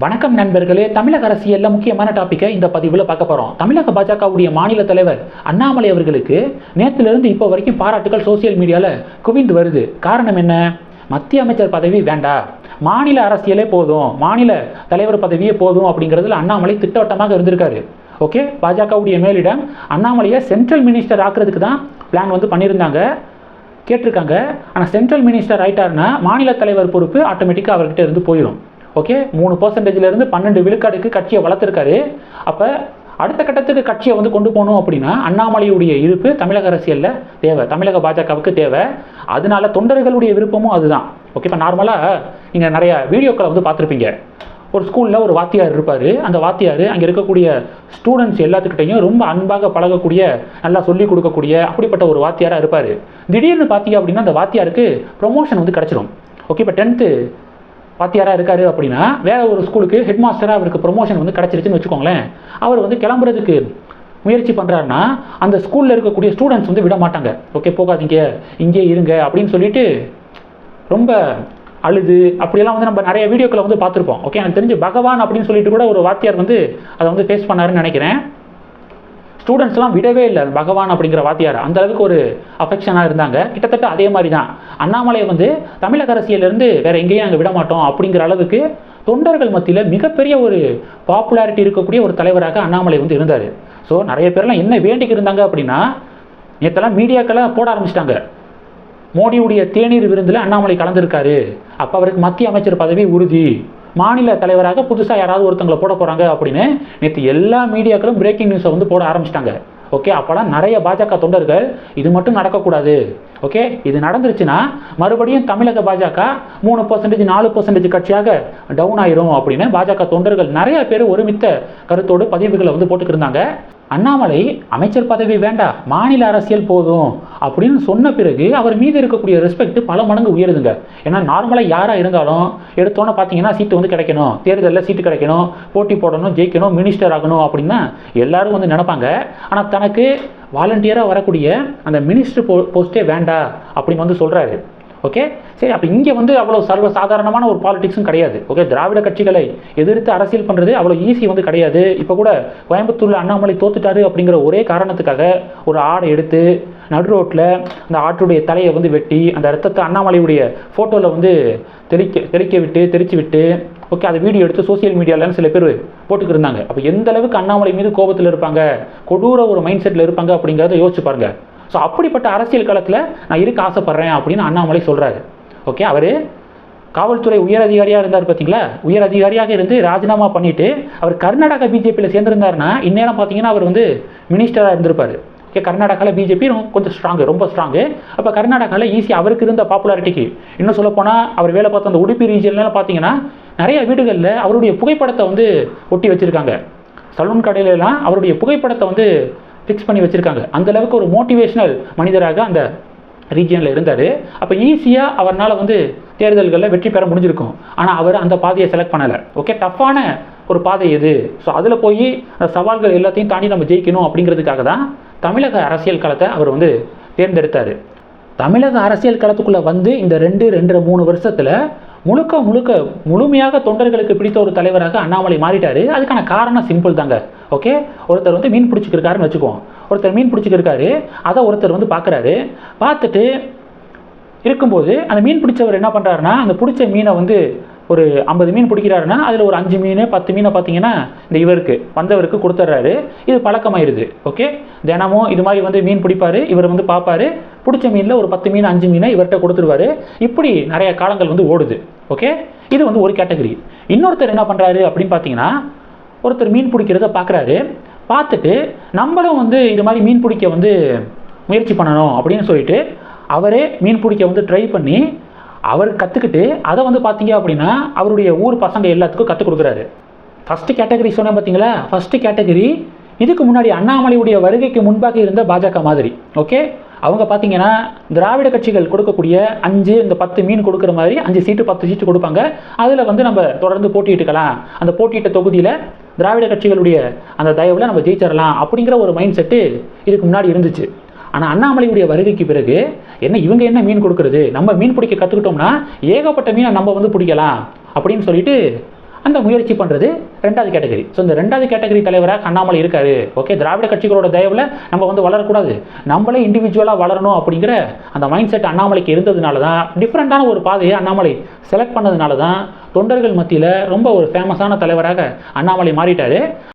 வணக்கம் நண்பர்களே தமிழக அரசியலில் முக்கியமான டாப்பிக்கை இந்த பதிவில் பார்க்க போகிறோம் தமிழக பாஜகவுடைய மாநில தலைவர் அண்ணாமலை அவர்களுக்கு நேற்றிலிருந்து இப்போ வரைக்கும் பாராட்டுகள் சோசியல் மீடியாவில் குவிந்து வருது. காரணம் என்ன? மத்திய அமைச்சர் பதவி வேண்டாம் மாநில அரசியலே போதும். மாநில தலைவர் பதவியே போதும் அப்படிங்கிறதுல அண்ணாமலை திட்டவட்டமாக இருந்திருக்காரு. ஓகே? பாஜகவுடைய மேலிடம் அண்ணாமலையை சென்ட்ரல் மினிஸ்டர் ஆக்குறதுக்கு தான் பிளான் வந்து பண்ணியிருந்தாங்க. கேட்டிருக்காங்க. ஆனால் சென்ட்ரல் மினிஸ்டர் ஆயிட்டாருன்னா மாநில தலைவர் பொறுப்பு ஆட்டோமேட்டிக்காக அவர்கிட்ட இருந்து போயிடும் ஓகே மூணு பர்சன்டேஜ்லேருந்து பன்னெண்டு விழுக்காடுக்கு கட்சியை வளர்த்துருக்காரு. அப்போ அடுத்த கட்டத்துக்கு கட்சியை வந்து கொண்டு போகணும் அப்படின்னா அண்ணாமலையுடைய இருப்பு தமிழக அரசியலில் தேவை. தமிழக பாஜகவுக்கு தேவை. அதனால தொண்டர்களுடைய விருப்பமும் அதுதான். ஓகே இப்போ நார்மலாக நீங்கள் நிறையா வீடியோக்களை வந்து பார்த்துருப்பீங்க. ஒரு ஸ்கூலில் ஒரு வாத்தியார் இருப்பார். அந்த வாத்தியார் அங்கே இருக்கக்கூடிய ஸ்டூடெண்ட்ஸ் எல்லாத்துக்கிட்டையும் ரொம்ப அன்பாக பழகக்கூடிய நல்லா சொல்லிக் கொடுக்கக்கூடிய அப்படிப்பட்ட ஒரு வாத்தியாராக இருப்பார். திடீர்னு பார்த்தீங்க அப்படின்னா அந்த வாத்தியாருக்கு ப்ரொமோஷன் வந்து கிடச்சிடும் ஓகே இப்போ டென்த்து வாத்தியாராக இருக்காரு அப்படின்னா வேற ஒரு ஸ்கூலுக்கு ஹெட் மாஸ்டராக அவருக்கு ப்ரொமோஷன் வந்து கிடச்சிருச்சுன்னு வச்சுக்கோங்களேன். அவர் வந்து கிளம்புறதுக்கு முயற்சி பண்ணுறாருன்னா அந்த ஸ்கூலில் இருக்கக்கூடிய ஸ்டூடெண்ட்ஸ் வந்து விட மாட்டாங்க. ஓகே போகாதீங்க. இங்கே இருங்க. அப்படின்னு சொல்லிட்டு ரொம்ப அழுது அப்படியெல்லாம் வந்து நம்ம நிறைய வீடியோக்களை வந்து பார்த்துருப்போம். ஓகே எனக்கு தெரிஞ்சு பகவான் அப்படின்னு சொல்லிட்டு கூட ஒரு வாத்தியார் வந்து அதை வந்து ஃபேஸ் பண்ணாருன்னு நினைக்கிறேன். ஸ்டூடெண்ட்ஸ்லாம் விடவே இல்லை. பகவான் அப்படிங்கிற வாத்தியார் அந்த அளவுக்கு ஒரு அஃபெக்ஷனாக இருந்தாங்க. கிட்டத்தட்ட அதே மாதிரி தான் அண்ணாமலை வந்து தமிழக அரசியலேருந்து வேற எங்கேயும் நாங்கள் விட மாட்டோம் அப்படிங்கிற அளவுக்கு தொண்டர்கள் மத்தியில் மிகப்பெரிய ஒரு பாப்புலாரிட்டி இருக்கக்கூடிய ஒரு தலைவராக அண்ணாமலை வந்து இருந்தார். ஸோ நிறைய பேர்லாம் என்ன வேண்டிக்கு இருந்தாங்க அப்படின்னா நேற்றெல்லாம் மீடியாக்களை போட ஆரம்பிச்சிட்டாங்க. மோடியுடைய தேநீர் விருந்தில் அண்ணாமலை கலந்துருக்காரு. அப்போ அவருக்கு மத்திய அமைச்சர் பதவி உறுதி. மாநில தலைவராக புதுசாக யாராவது ஒருத்தங்களை போட போகிறாங்க அப்படின்னு நேற்று எல்லா மீடியாக்களும் பிரேக்கிங் நியூஸை வந்து போட ஆரம்பிச்சிட்டாங்க. ஓகே அப்போலாம் நிறைய பாஜக தொண்டர்கள் இது மட்டும் நடக்கக்கூடாது. ஓகே இது நடந்துருச்சுன்னா மறுபடியும் தமிழக பாஜக மூணு பர்சன்டேஜ் நாலு பர்சன்டேஜ் கட்சியாக டவுன் ஆயிரும் அப்படின்னு பாஜக தொண்டர்கள் நிறைய பேர் ஒருமித்த கருத்தோடு பதிவுகளை வந்து போட்டுக்கிருந்தாங்க. அண்ணாமலை அமைச்சர் பதவி வேண்டாம் மாநில அரசியல் போதும் அப்படின்னு சொன்ன பிறகு அவர் மீது இருக்கக்கூடிய ரெஸ்பெக்ட் பல மடங்கு உயருதுங்க. ஏன்னா நார்மலாக யாராக இருந்தாலும் எடுத்தோன்னே பார்த்தீங்கன்னா சீட்டு வந்து கிடைக்கணும். தேர்தலில் சீட்டு கிடைக்கணும். போட்டி போடணும் ஜெயிக்கணும் மினிஸ்டர் ஆகணும் அப்படின்னா எல்லாரும் வந்து நினைப்பாங்க. ஆனால் தனக்கு வாலண்டியராக வரக்கூடிய அந்த மினிஸ்டர் போ போஸ்ட்டே வேண்டாம் அப்படின்னு வந்து சொல்கிறாரு ஓகே சரி அப்போ இங்கே வந்து அவ்வளோ சர்வ சாதாரணமான ஒரு பாலிடிக்ஸும் கிடையாது. ஓகே திராவிட கட்சிகளை எதிர்த்து அரசியல் பண்ணுறது அவ்வளோ ஈஸி வந்து கிடையாது. இப்போ கூட கோயம்புத்தூரில் அண்ணாமலை தோத்துட்டாரு அப்படிங்கிற ஒரே காரணத்துக்காக ஒரு ஆடை எடுத்து நடு ரோட்டில் அந்த ஆட்டுடைய தலையை வந்து வெட்டி அந்த ரத்தத்தை அண்ணாமலையுடைய ஃபோட்டோவில் வந்து தெளிக்க தெளிக்க விட்டு தெரிச்சு விட்டு ஓகே அதை வீடியோ எடுத்து சோசியல் மீடியாவிலன்னு சில பேர் போட்டுக்கிட்டு இருந்தாங்க. அப்போ எந்த அளவுக்கு அண்ணாமலை மீது கோபத்தில் இருப்பாங்க? கொடூர ஒரு மைண்ட் செட்டில் இருப்பாங்க அப்படிங்கிறத யோசிச்சு பாருங்க. ஸோ அப்படிப்பட்ட அரசியல் களத்தில் நான் இருக்க ஆசைப்பட்றேன் அப்படின்னு அண்ணாமலை சொல்கிறாரு ஓகே அவர் காவல்துறை உயர் அதிகாரியாக இருந்தார் பார்த்தீங்களா உயர் அதிகாரியாக இருந்து ராஜினாமா பண்ணிட்டு அவர் கர்நாடகா பிஜேபியில் சேர்ந்திருந்தாருன்னா இந்நேரம் பார்த்தீங்கன்னா அவர் வந்து மினிஸ்டராக இருந்திருப்பார். ஓகே கர்நாடகாவில் பிஜேபி கொஞ்சம் ஸ்ட்ராங்கு ரொம்ப ஸ்ட்ராங்கு அப்போ கர்நாடகாவில் ஈஸி அவருக்கு இருந்த பாப்புலாரிட்டிக்கு இன்னும் சொல்லப்போனால் அவர் வேலை பார்த்த அந்த உடுப்பி ரீஜன்லாம் பார்த்தீங்கன்னா நிறைய வீடுகளில் அவருடைய புகைப்படத்தை வந்து ஒட்டி வச்சுருக்காங்க. சலூன் கடையிலலாம் அவருடைய புகைப்படத்தை வந்து ஃபிக்ஸ் பண்ணி வச்சுருக்காங்க. அந்தளவுக்கு ஒரு மோட்டிவேஷ்னல் மனிதராக அந்த ரீஜியனில் இருந்தார். அப்போ ஈஸியாக அவரால் வந்து தேர்தல்களில் வெற்றி பெற முடிஞ்சிருக்கும். ஆனால் அவர் அந்த பாதையை செலக்ட் பண்ணலை. ஓகே டஃப்பான ஒரு பாதை எது ஸோ அதில் போய் அந்த சவால்கள் எல்லாத்தையும் தாண்டி நம்ம ஜெயிக்கணும் அப்படிங்கிறதுக்காக தான் தமிழக அரசியல் களத்தை அவர் வந்து தேர்ந்தெடுத்தார். தமிழக அரசியல் களத்துக்குள்ளே வந்து இந்த ரெண்டு ரெண்டரை மூணு வருஷத்தில் முழுக்க முழுக்க முழுமையாக தொண்டர்களுக்கு பிடித்த ஒரு தலைவராக அண்ணாமலை மாறிட்டாரு. அதுக்கான காரணம் சிம்பிள் தாங்க. ஓகே ஒருத்தர் வந்து மீன் பிடிச்சிக்கிருக்காருன்னு வச்சுக்குவோம். ஒருத்தர் மீன் பிடிச்சிக்கிருக்காரு. அதை ஒருத்தர் வந்து பார்க்குறாரு பார்த்துட்டு இருக்கும்போது அந்த மீன் பிடிச்சவர் என்ன பண்ணுறாருன்னா அந்த பிடிச்ச மீனை வந்து ஒரு ஐம்பது மீன் பிடிக்கிறாருன்னா அதில் ஒரு அஞ்சு மீன் பத்து மீனை பார்த்தீங்கன்னா இந்த இவருக்கு வந்தவருக்கு கொடுத்துட்றாரு இது பழக்கமாயிருது ஓகே தினமும் இது மாதிரி வந்து மீன் பிடிப்பாரு இவர் வந்து பார்ப்பாரு பிடிச்ச மீனில் ஒரு பத்து மீன் அஞ்சு மீனை இவர்கிட்ட கொடுத்துருவாரு. இப்படி நிறைய காலங்கள் வந்து ஓடுது ஓகே இது வந்து ஒரு கேட்டகரி. இன்னொருத்தர் என்ன பண்ணுறாரு அப்படின்னு பார்த்தீங்கன்னா ஒருத்தர் மீன் பிடிக்கிறத பார்க்குறாரு பார்த்துட்டு நம்மளும் வந்து இது மாதிரி மீன் பிடிக்க வந்து முயற்சி பண்ணணும் அப்படின்னு சொல்லிட்டு அவரே மீன் பிடிக்க வந்து ட்ரை பண்ணி அவர் கற்றுக்கிட்டு அதை வந்து பார்த்தீங்க அப்படின்னா அவருடைய ஊர் பசங்க எல்லாத்துக்கும் கற்றுக் கொடுக்குறாரு. ஃபஸ்ட்டு கேட்டகரி சொன்னேன் பார்த்தீங்களா ஃபஸ்ட்டு கேட்டகரி இதுக்கு முன்னாடி அண்ணாமலையுடைய வருகைக்கு முன்பாக இருந்த பாஜக மாதிரி ஓகே அவங்க பார்த்தீங்கன்னா திராவிட கட்சிகள் கொடுக்கக்கூடிய அஞ்சு இந்த பத்து மீன் கொடுக்குற மாதிரி அஞ்சு சீட்டு பத்து சீட்டு கொடுப்பாங்க. அதில் வந்து நம்ம தொடர்ந்து போட்டியிட்டுக்கலாம் அந்த போட்டியிட்ட தொகுதியில் திராவிட கட்சிகளுடைய அந்த தயவில் நம்ம ஜெயிச்சிடலாம் அப்படிங்கிற ஒரு மைண்ட் செட்டு இதுக்கு முன்னாடி இருந்துச்சு. ஆனால் அண்ணாமலையுடைய வருகைக்கு பிறகு என்ன இவங்க என்ன மீன் கொடுக்கறது? நம்ம மீன் பிடிக்க கற்றுக்கிட்டோம்னா ஏகப்பட்ட மீனை நம்ம வந்து பிடிக்கலாம் அப்படின்னு சொல்லிட்டு அந்த முயற்சி பண்ணுறது ரெண்டாவது கேட்டகரி. ஸோ இந்த ரெண்டாவது கேட்டகரி தலைவராக அண்ணாமலை இருக்காரு. ஓகே திராவிட கட்சிகளோட தயவில் நம்ம வந்து வளரக்கூடாது. நம்மளே இண்டிவிஜுவலாக வளரணும் அப்படிங்கிற அந்த மைண்ட் செட் அண்ணாமலைக்கு இருந்ததுனால தான் டிஃப்ரெண்ட்டான ஒரு பாதையை அண்ணாமலை செலக்ட் பண்ணதுனால தான் தொண்டர்கள் மத்தியில் ரொம்ப ஒரு ஃபேமஸான தலைவராக அண்ணாமலை மாறிட்டாரு.